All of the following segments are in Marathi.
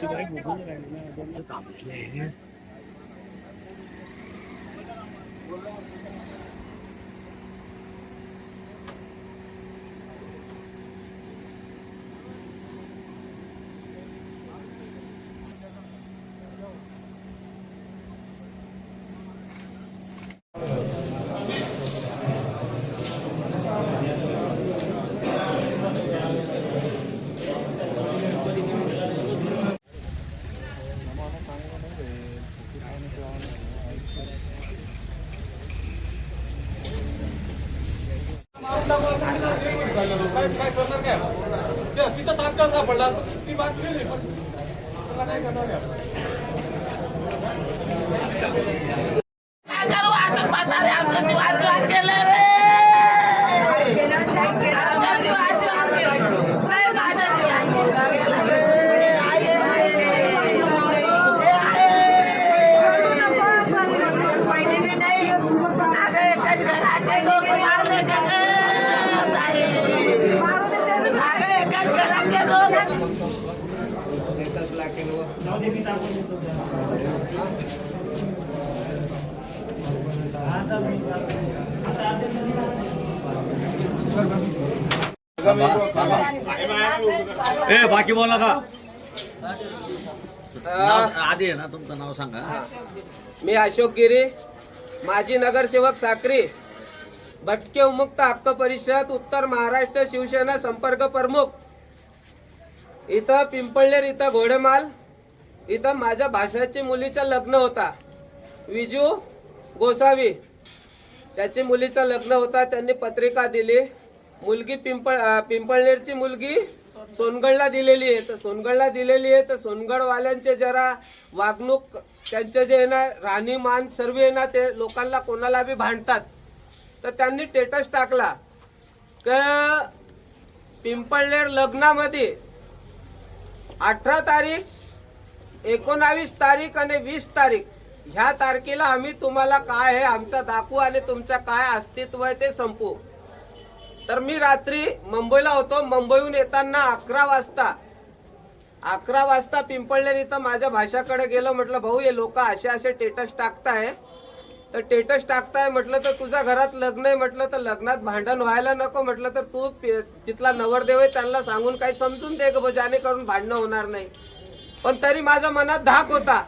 Cái gái của thứ này nó tầm nhẹ nhé. तिथं तात्काळ सापडला ती बातमी नाही पण त्याला काय करणार आहे? काय करू वाचून म्हातारे आमचं जीव आजूबाजू गेलं रे आमचं जीव आजूबाजू गेलं. नाही, माझं जीव आजूबाजू गेलं रे. आई, आई, ए, आई. अगं, एकच घराचे दोघं मारले का गं, ताई? अगं, एकच घराचे दोघं ए बाकी बोला का नाव आधी आहे ना तुमचं नाव सांगा. मी अशोक गिरी माजी नगरसेवक साक्री भटके उमुक्त हक्क परिषद उत्तर महाराष्ट्र शिवसेना संपर्क प्रमुख. इथं पिंपळनेर इथं घोडेमाल इथं माझ्या भाषाची मुलीचं लग्न होता. विजू गोसावी त्याची मुलीचं लग्न होता त्यांनी पत्रिका दिली. मुलगी पिंपळ पिंपळनेरची मुलगी सोनगडला दिलेली आहे. तर सोनगडला दिलेली आहे. तर सोनगडवाल्यांचे जरा वागणूक त्यांचे जे आहे ना राहणीमान सर्व आहे ना ते लोकांना कोणाला बी भांडतात. तर त्यांनी स्टेटस टाकला. क पिंपळनेर लग्नामध्ये अठरा तारीख एकोणावीस तारीख आणि वीस तारीख ह्या तारखेला आम्ही तुम्हाला काय आहे आमचा दाखवू आणि तुमचं काय अस्तित्व आहे ते संपू तर मी रात्री मुंबईला होतो. मुंबईहून येताना अकरा वाजता अकरा वाजता पिंपळनेर इथं माझ्या भाषाकडे गेलो. म्हटलं भाऊ हे लोक असे असे टेटस टाकताय. तर टेटस टाकताय म्हटलं तर तुझ्या घरात लग्न आहे. म्हटलं तर लग्नात भांडण व्हायला नको. म्हटलं तर तू तिथला नवरदेव आहे त्यांना सांगून काही समजून दे ग ज्याने जेणेकरून भांडणं होणार नाही. पण तरी माझ्या मनात धाक होता.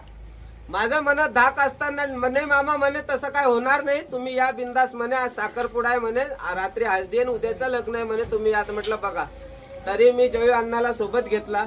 माझ्या मनात धाक असताना म्हणे मामा म्हणे तसं काय होणार नाही. तुम्ही या बिंदास म्हणे आज साखरपुडा आहे म्हणे. रात्री हळदी आणि उद्याचं लग्न आहे म्हणे. तुम्ही यात म्हटलं बघा तरी मी जयू अण्णाला सोबत घेतला.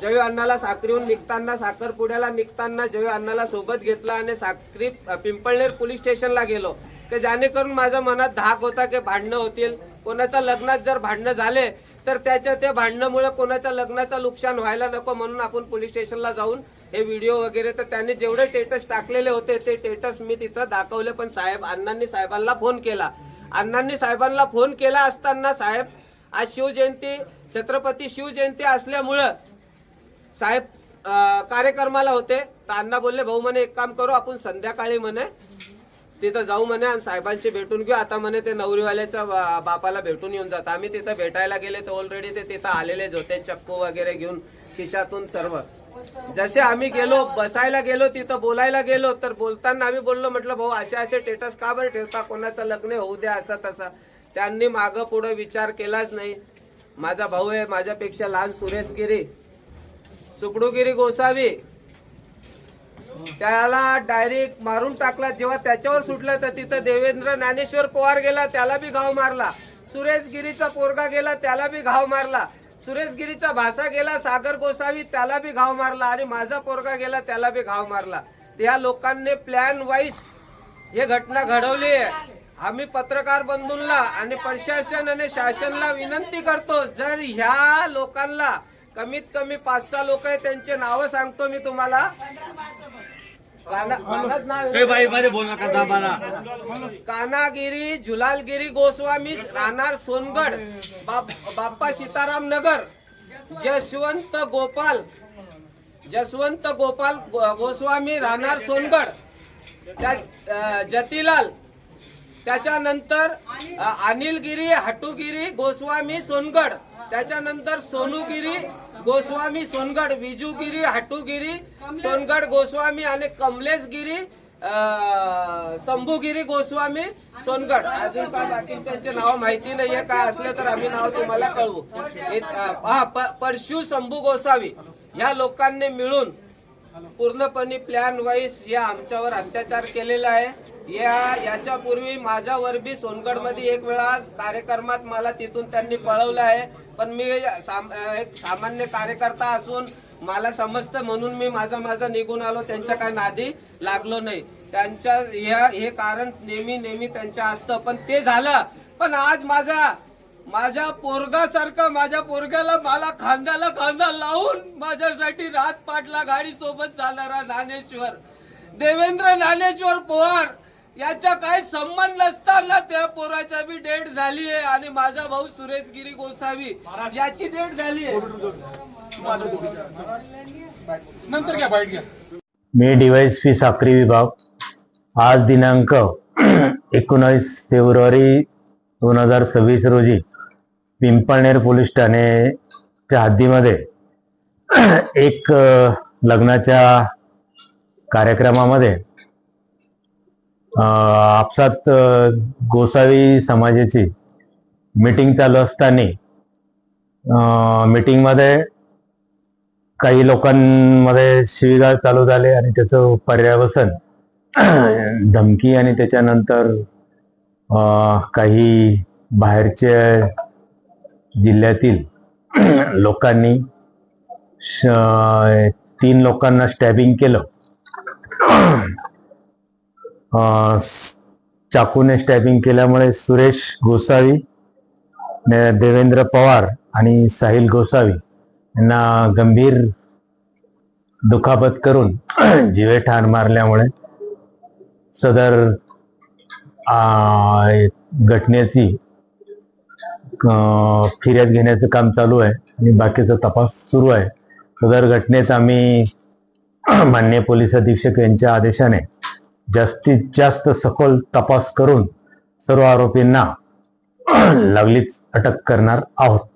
जयू अण्णाला साखरीहून निघताना साखरपुड्याला निघताना जयू अण्णाला सोबत घेतला आणि साखरी पिंपळनेर पोलीस स्टेशनला गेलो. की जेणेकरून माझ्या मनात धाक होता की भांडणं होतील. कोणाच्या लग्नात जर भांडणं झाले तर त्याच्या त्या भांडणामुळे कोणाच्या लग्नाचं नुकसान व्हायला नको म्हणून आपण पोलीस स्टेशनला जाऊन हे व्हिडिओ वगैरे तर त्यांनी जेवढे टेटस टाकलेले होते ते टेटस मी तिथं दाखवले. पण साहेब अण्णांनी साहेबांना फोन केला. अण्णांनी साहेबांना फोन केला असताना साहेब आज शिवजयंती छत्रपती शिवजयंती असल्यामुळं साहेब कार्यक्रमाला होते. तर अण्णा बोलले भाऊ म्हणे एक काम करू आपण संध्याकाळी म्हणे तिथं जाऊ म्हणे आणि साहेबांशी भेटून घेऊ. आता म्हणे ते नवरीवाल्याच्या बा- बापाला भेटून येऊन जात. आम्ही तिथं भेटायला गेले तर ऑलरेडी ते तिथं आलेलेच होते चक्कू वगैरे घेऊन खिशातून सर्व. जसे आम्ही गेलो बसायला गेलो तिथं बोलायला गेलो तर बोलताना आम्ही बोललो म्हटलं भाऊ असे असे स्टेटस का बरं ठेवता? कोणाचं लग्न होऊ द्या असं तसं. त्यांनी मागं पुढं विचार केलाच नाही. माझा भाऊ आहे माझ्यापेक्षा लहान सुरेश गिरी सुकडूगिरी गोसावी. त्याला डायरेक्ट मारून टाकला. जेव्हा त्याच्यावर सुटलं तर तिथं देवेंद्र ज्ञानेश्वर पवार गेला त्याला बी घाव मारला. सुरेश गिरीचा पोरगा गेला त्याला बी घाव मारला. सुरेश गिरीचा भाषा गेला सागर गोसावी त्याला बी घाव मारला. आणि माझा पोरगा गेला त्याला बी घाव मारला. त्या लोकांनी प्लॅन वाईज हे घटना घडवली आहे. आम्ही पत्रकार बंधूंना आणि प्रशासन आणि शासनला विनंती करतो जर ह्या लोकांना कमीत कमी पाच सहा लोक आहे त्यांचे नावं सांगतो मी तुम्हाला. कानागिरी झुलालगिरी गोस्वामी राहणार सोनगड बाप- बाप्पा सीताराम नगर जसवंत गोपाल जसवंत गोपाल गो- गोस्वामी राहणार सोनगड जतीलाल त्याच्यानंतर अनिलगिरी हटुगिरी गोस्वामी सोनगड त्याच्यानंतर सोनूगिरी गोस्वामी सोनगड विजूगिरी हाटूगिरी सोनगड गोस्वामी आणि कमलेशगिरी अं, शंभूगिरी गोस्वामी सोनगड. अजून काय बाकी त्यांचे नाव माहिती नाहीये. काय असले तर आम्ही नाव तुम्हाला कळवू. हा परशु शंभू गोसावी या लोकांनी मिळून पूर्णपणे प्लॅन वाईज या आमच्यावर अत्याचार केलेला आहे. या याच्यापूर्वी माझ्यावर बी सोनगडमध्ये एक वेळा कार्यक्रमात मला तिथून त्यांनी पळवलं आहे. पण मी साम- एक सामान्य कार्यकर्ता असून मला समजतं म्हणून मी माझा माझा निघून आलो. त्यांच्या काही नादी लागलो नाही. त्यांच्या ह्या हे कारण नेहमी नेहमी त्यांच्या असतं. पण ते झालं. पण आज माझा माझ्या पोरगासारखं माझ्या पोरग्याला मला खांद्याला खांदा लावून माझ्यासाठी रात पाटला गाडी सोबत चालणारा ज्ञानेश्वर. देवेंद्र ज्ञानेश्वर पवार याचा काय संबंध नसताना त्या पोराचा बी डेट झाली आहे आणि माझा भाऊ सुरेश गिरी गोसावी याची डेट झाली आहे. नंतर घ्या बाईट घ्या. मी डीवायएसपी साक्री विभाग. आज दिनांक एकोणावीस फेब्रुवारी दोन हजार सव्वीस रोजी पिंपळनेर पोलीस ठाणेच्या हद्दीमध्ये एक लग्नाच्या कार्यक्रमामध्ये आपसात गोसावी समाजाची मीटिंग चालू असताना मीटिंगमध्ये काही लोकांमध्ये शिवीगाळ चालू झाले आणि त्याचं पर्यावसन धमकी आणि त्याच्यानंतर काही बाहेरच्या जिल्ह्यातील लोकांनी तीन लोकांना स्टॅबिंग केलं. चाकूने स्टॅबिंग केल्यामुळे सुरेश गोसावी देवेंद्र पवार आणि साहिल गोसावी यांना गंभीर दुखापत करून जिवे ठार मारल्यामुळे सदर घटनेची फिर्याद घेण्याचं काम चालू आहे आणि बाकीचा तपास सुरू आहे. सदर घटनेत आम्ही मान्य पोलीस अधीक्षक यांच्या आदेशाने जास्तीत जास्त सखोल तपास करून सर्व आरोपींना लागलीच अटक करणार आहोत.